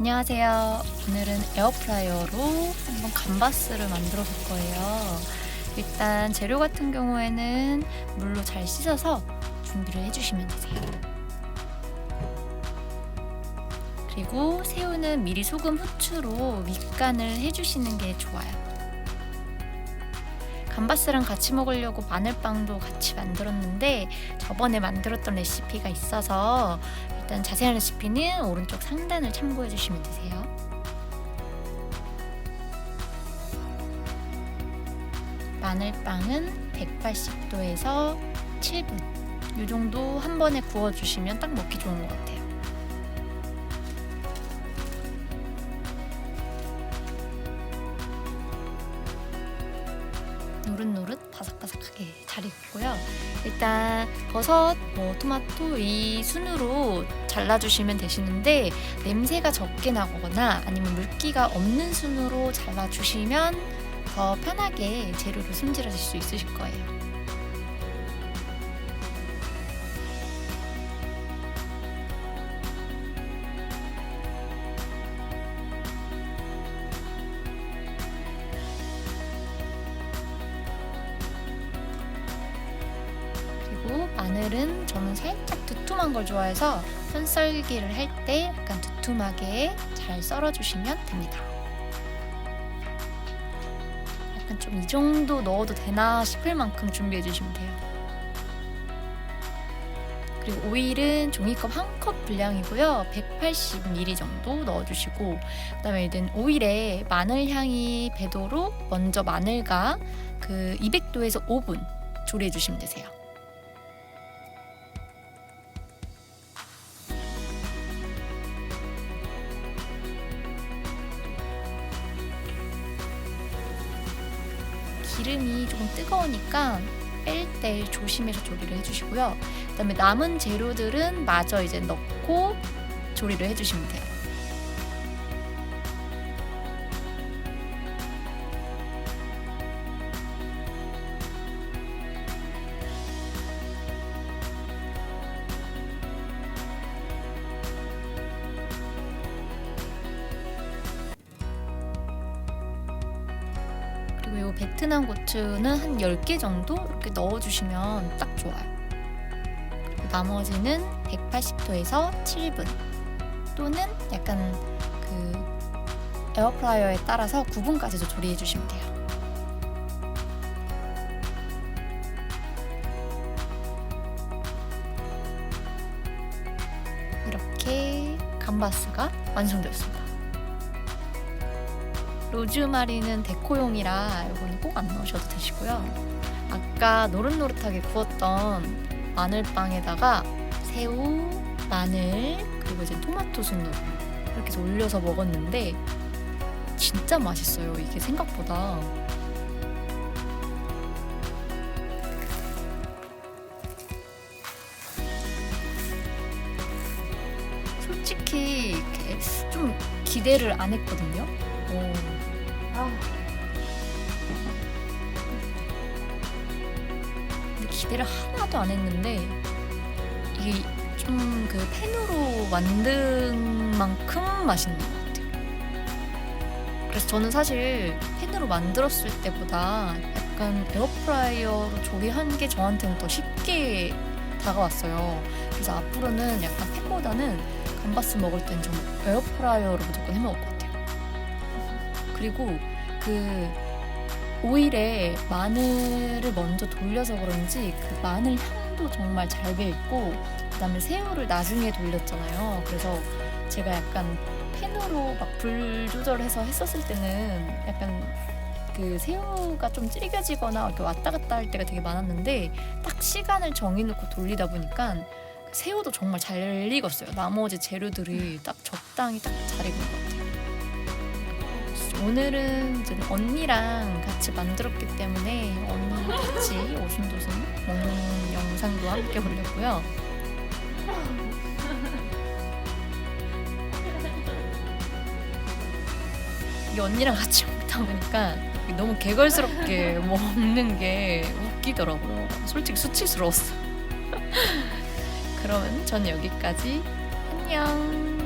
안녕하세요. 오늘은 에어프라이어로 한번 감바스를 만들어 볼 거예요. 일단 재료 같은 경우에는 물로 잘 씻어서 준비를 해주시면 되세요. 그리고 새우는 미리 소금, 후추로 밑간을 해주시는 게 좋아요. 감바스랑 같이 먹으려고 마늘빵도 같이 만들었는데 저번에 만들었던 레시피가 있어서 일단 자세한 레시피는 오른쪽 상단을 참고해 주시면 되세요. 마늘빵은 180도에서 7분. 이 정도 한 번에 구워 주시면 딱 먹기 좋은 것 같아요. 익고요. 일단 버섯, 뭐 토마토 이 순으로 잘라주시면 되시는데 냄새가 적게 나거나 아니면 물기가 없는 순으로 잘라주시면 더 편하게 재료를 손질하실 수 있으실 거예요. 마늘은 저는 살짝 두툼한 걸 좋아해서 손썰기를 할 때 약간 두툼하게 잘 썰어주시면 됩니다. 약간 좀 이 정도 넣어도 되나 싶을 만큼 준비해 주시면 돼요. 그리고 오일은 종이컵 한 컵 분량이고요. 180ml 정도 넣어주시고 그다음에 이제 오일에 마늘 향이 배도록 먼저 마늘과 그 200도에서 5분 조리해 주시면 되세요. 기름이 조금 뜨거우니까 뺄 때 조심해서 조리를 해주시고요. 그다음에 남은 재료들은 마저 이제 넣고 조리를 해주시면 돼요. 베트남 고추는 한 10개 정도 이렇게 넣어주시면 딱 좋아요. 그리고 나머지는 180도에서 7분 또는 약간 그 에어프라이어에 따라서 9분까지도 조리해 주시면 돼요. 이렇게 감바스가 완성되었습니다. 로즈마리는 데코용이라 이거는 꼭 안 넣으셔도 되시고요. 아까 노릇노릇하게 구웠던 마늘빵에다가 새우, 마늘 그리고 이제 토마토 순으로 이렇게 해서 올려서 먹었는데 진짜 맛있어요. 이게 생각보다. 솔직히 좀 기대를 안 했거든요. 오. 근데 기대를 하나도 안 했는데 이게 좀 그 팬으로 만든 만큼 맛있는 것 같아요. 그래서 저는 사실 팬으로 만들었을 때보다 약간 에어프라이어로 조리한 게 저한테는 더 쉽게 다가왔어요. 그래서 앞으로는 약간 팬보다는 감바스 먹을 땐 좀 에어프라이어로 무조건 해 먹을 것 같아요. 그리고 그 오일에 마늘을 먼저 돌려서 그런지 그 마늘 향도 정말 잘 배있고 그다음에 새우를 나중에 돌렸잖아요. 그래서 제가 약간 팬으로 막 불 조절해서 했었을 때는 약간 그 새우가 좀 질겨지거나 이렇게 왔다 갔다 할 때가 되게 많았는데 딱 시간을 정해놓고 돌리다 보니까 새우도 정말 잘 익었어요. 나머지 재료들이 딱 적당히 딱 잘 익은 것 같아요. 오늘은 이제 언니랑 같이 만들었기 때문에 언니 같이 오순도순 먹는 영상도 함께 올렸고요. 이 언니랑 같이 먹다 보니까 너무 개걸스럽게 먹는 게 웃기더라고요. 솔직히 수치스러웠어. 그러면 전 여기까지 안녕.